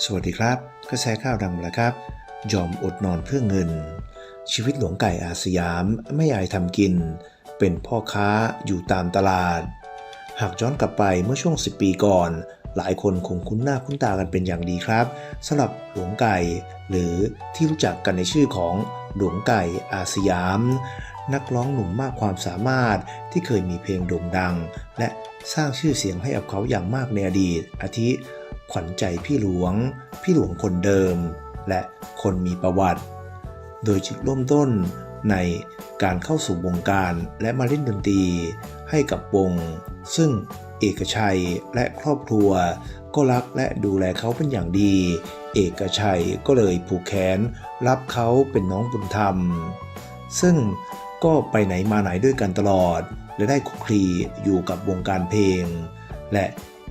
สวัสดีครับ กระแสข่าวดังแล้วครับ ยอมอดนอนเพื่อเงิน ชีวิตหลวงไก่อาสยามไม่อายทำกิน เป็นพ่อค้าอยู่ตามตลาด หากย้อนกลับไปเมื่อช่วง 10 ปีก่อน หลายคนคงคุ้นหน้าคุ้นตากันเป็นอย่างดีครับสำหรับหลวงไก่ หรือที่รู้จักกันในชื่อของหลวงไก่อาสยาม นักร้องหนุ่มมากความสามารถที่เคยมีเพลงโด่งดัง และสร้างชื่อเสียงให้กับเขาอย่างมากในอดีต อาทิ ขวัญใจพี่หลวง พี่หลวงคนเดิม และคนมีประวัติ โดยจุดริ่มต้นในการเข้าสู่วงการและมาเล่นดนตรีให้กับวง ซึ่งเอกชัยและครอบครัว ก็รักและดูแลเขาเป็นอย่างดี เอกชัยก็เลยผูกแขนรับเขาเป็นน้องบุญธรรม ซึ่งก็ไปไหนมาไหนด้วยกันตลอด และได้คุกคลีอยู่กับวงการเพลง และ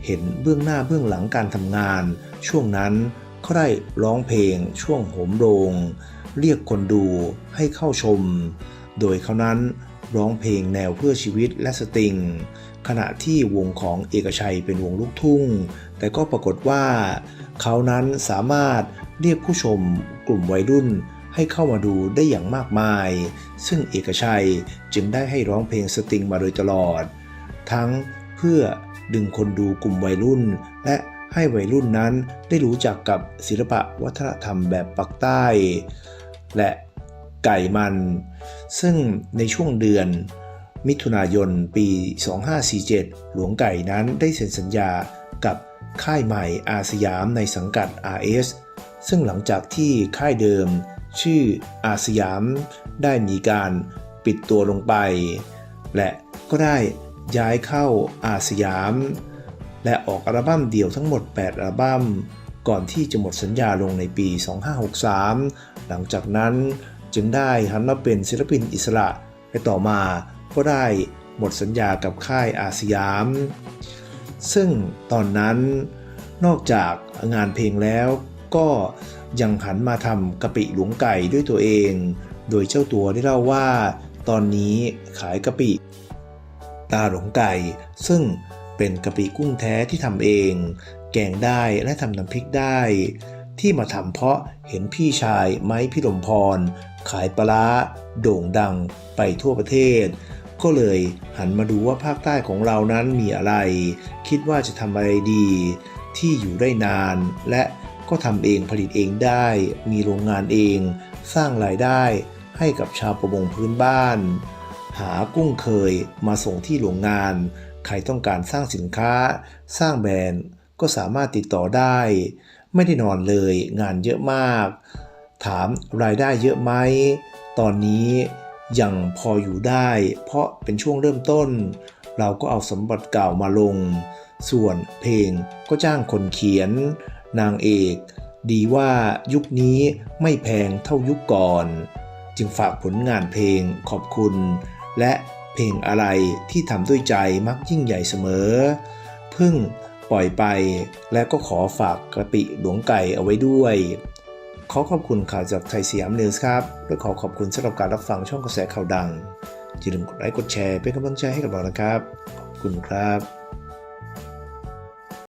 เห็นเบื้องหน้าเบื้องหลังการทำงาน ช่วงนั้นเขาได้ร้องเพลง ช่วงโหมโรง เรียกคนดูให้เข้าชม โดยเขานั้นร้องเพลงแนวเพื่อชีวิตและสตริง ขณะที่วงของเอกชัยเป็นวงลูกทุ่ง แต่ก็ปรากฏว่า เขานั้นสามารถเรียกผู้ชมกลุ่มวัยรุ่นให้เข้ามาดูได้อย่างมากมาย ซึ่งเอกชัยจึงได้ให้ร้องเพลงสตริงมาโดยตลอด ทั้งเพื่อ ดึงคนดูกลุ่มวัยรุ่น และให้วัยรุ่นนั้นได้รู้จักกับศิลปะวัฒนธรรมแบบปักใต้ และไก่มัน ซึ่งในช่วงเดือนมิถุนายนปี 2547 หลวงไก่นั้นได้เซ็นสัญญากับค่ายใหม่อาสยามในสังกัด RS ซึ่งหลังจากที่ค่ายเดิม ชื่ออาสยามได้มีการปิดตัวลงไป และก็ได้ ย้ายเข้าอาสยาม และออกอัลบั้มเดี่ยวทั้งหมด 8 อัลบั้ม ก่อนที่จะหมดสัญญาลงในปี 2563 หลังจากนั้นจึงได้หันมาเป็นศิลปินอิสระและต่อมาก็ได้หมดสัญญากับค่ายอาสยาม ซึ่งตอนนั้นนอกจากงานเพลงแล้วก็ยังหันมาทำกะปิหลวงไก่ด้วยตัวเอง โดยเจ้าตัวได้เล่าว่า ตอนนี้ขายกะปิ ตาหลงไก่ ซึ่งเป็นกะปิกุ้งแท้ที่ทำเอง แกงได้และทำน้ำพริกได้ ที่มาทำเพราะเห็นพี่ชายไม้พิรมพร ขายปลาร้าโด่งดังไปทั่วประเทศ ก็เลยหันมาดูว่าภาคใต้ของเรานั้นมีอะไร คิดว่าจะทำอะไรดี ที่อยู่ได้นาน และก็ทำเองผลิตเองได้ มีโรงงานเอง สร้างรายได้ให้กับชาวประมงพื้นบ้าน หากุ้งเคยมาส่งที่โรงงาน ใครต้องการสร้างสินค้า สร้างแบรนด์ก็สามารถติดต่อได้ ไม่ได้นอนเลยงานเยอะมาก ถามรายได้เยอะไหม ตอนนี้ยังพออยู่ได้ เพราะเป็นช่วงเริ่มต้น เราก็เอาสมบัติเก่ามาลง ส่วนเพลงก็จ้างคนเขียน นางเอก ดีว่ายุคนี้ไม่แพงเท่ายุคก่อน จึงฝากผลงานเพลงขอบคุณ และเพลงอะไรที่ทำด้วยใจมักยิ่งใหญ่เสมอ พึ่งปล่อยไปและก็ขอฝากกระปิหลวงไก่เอาไว้ด้วย ขอขอบคุณข่าวจากไทยสยามนิวส์ครับและขอขอบคุณสำหรับการรับฟังช่องกระแสข่าวดังอย่าลืมกดไลค์กดแชร์เป็นกำลังใจให้กับเรานะครับ ขอบคุณครับ